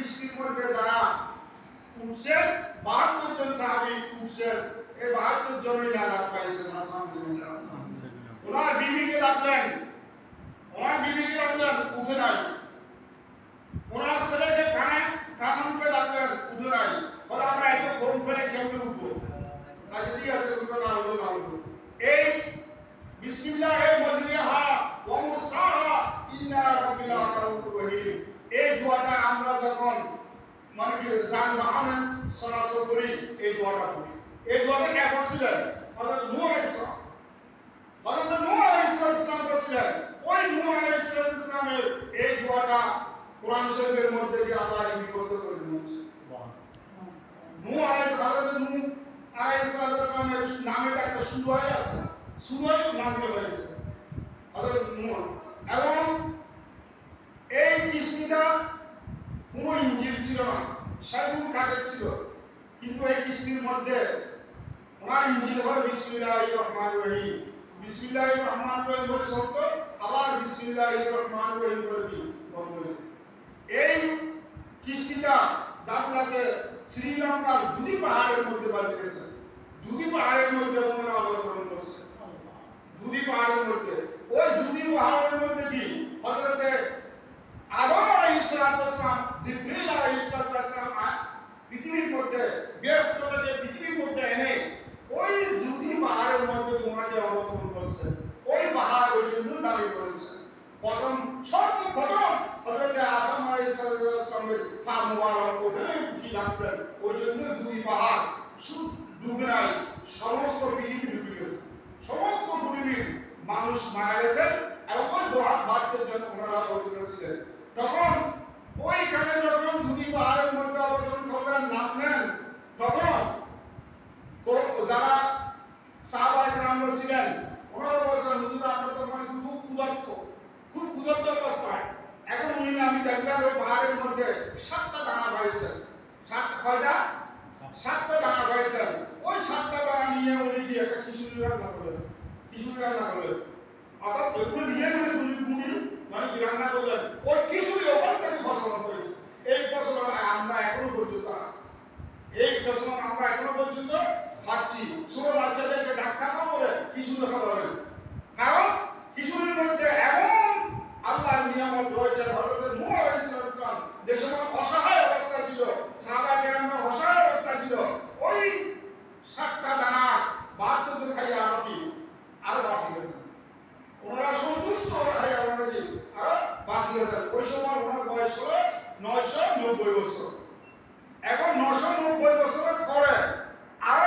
কিস্তির মধ্যে যারা উঠছেন বাহাত্তর জন সাহাবি উঠছেন এই বাহাত্তর জনই নাজাত পাইছেন আলহামদুলিল্লাহ ওনার বিবিকে ডাকলেন ওনার বিবিকে ডাকলেন উঠে নাই ওনার ছেলেকে কানে কানকে ডাকলেন উঠে নাই বলে আমরা এত ঘুম ফেলে কেমন উঠবো আচ্ছা ঠিক আছে উঠবো না উঠবো না উঠবো এই বিসমিল্লাহ মজরিহা ওয়া মুরসাহা ইন্না রাব্বিল আলামিন রহিম এই দোয়াটা আমরা যখন মানে কি যানবাহন এই দোয়াটা করি। এই দোয়াটা কে করছিলেন? হযরত নূহ আলাইহিস সালাম। হযরত নূহ ওই নূহ আলাইহিস সালামের এই দোয়াটা কোরআন শরীফের মধ্যে দিয়ে আল্লাহ লিপিবদ্ধ করে দিয়েছে। নূহ আলাইহিস হযরত নূহ আলাইহিস সালামের নামে একটা সূরা আছে। সূরা নাযিল হয়েছে। হযরত এবং এই কিস্তিটা কোনো ছিল না সেগুলো কাগজ ছিল। কিন্তু এই কিস্তির মধ্যে ওনার ইঞ্জিন হয় বিসমিল্লাহ রহমান রহিম। বিসমিল্লাহ রহমান রহিম বলে আবার বিসমিল্লাহ রহমান রহিম বন্ধ এই কিস্তিটা শ্রীলঙ্কার পাহাড়ের মধ্যে বাজে গেছে পাহাড়ের মধ্যে ওনারা করছে। জুদি পাহাড়ের মধ্যে। ওই জুদি পাহাড়ের মধ্যে কি হজরতে আদম আলাইহিস সালাম জিবরিল আলাইহিস সালাম পৃথিবীর মধ্যে বৃহস্পতিকে পৃথিবীর মধ্যে এনে, ওই জুদি পাহাড়ের মধ্যে তোমাকে অবতরণ করছে, ওই পাহাড় ওই জন্য দাবি করেছে। প্রথম আদম মুবারক ওখানে কি ওই জন্য দুই পাহাড় শুধু ডুবে নাই, সমস্ত পৃথিবী ডুবে গেছে। সমস্ত পৃথিবীর মানুষ মারা গেছে এবং ওই দোয়া বাদ্যের জন্য ওনারা অবতীর্ণ ছিলেন তখন ওইখানে যখন ঝুঁকি পাহাড়ের মধ্যে অবতরণ করবেন নামলেন তখন কো- যারা কেরাম ছিলেন ওনারা বলছেন হুজুর আমরা তো মানে খুব ক্ষুধার্ত খুব ক্ষুধার্ত অবস্থায়। এখন উনি আমি দেখলাম ওই পাহাড়ের মধ্যে সাতটা দানা পাইছেন কয়টা? সাতটা দানা পাইছেন ওই সাতটা দানা নিয়ে উনি কি একটা খিচুড়ি রান্না করলেন? খিচুড়ি রান্না করলেন। অর্থাৎ এগুলো নিয়ে মানে গুলি গুলি মানে রান্না করলেন? ওই খিচুড়ি ওখান থেকে ফসল হয়েছে। এই ফসল আমরা এখনও পর্যন্ত আছে এই ফসল আমরা এখনও পর্যন্ত খাচ্ছি। ডাক্তার কিশোর হবে কারণ কিশোরের মধ্যে এমন আল্লাহর নিয়ামত রয়েছে, হযরত নূহ আলাইহিস যে সময় অসহায় অবস্থা ছিল সাহাবা কেরামরা অসহায় অবস্থা ছিল, ওই সাতটা দানা বাহাত্তর জন খাইয়া আমাকে আর বাঁচি গেছেন ওনারা সন্তুষ্ট খাইয়া আমাকে আর বাঁচি গেছেন ওই সময় ওনার বয়স হলো নয়শো নব্বই বছর। এখন নশো নব্বই বছরের পরে আরও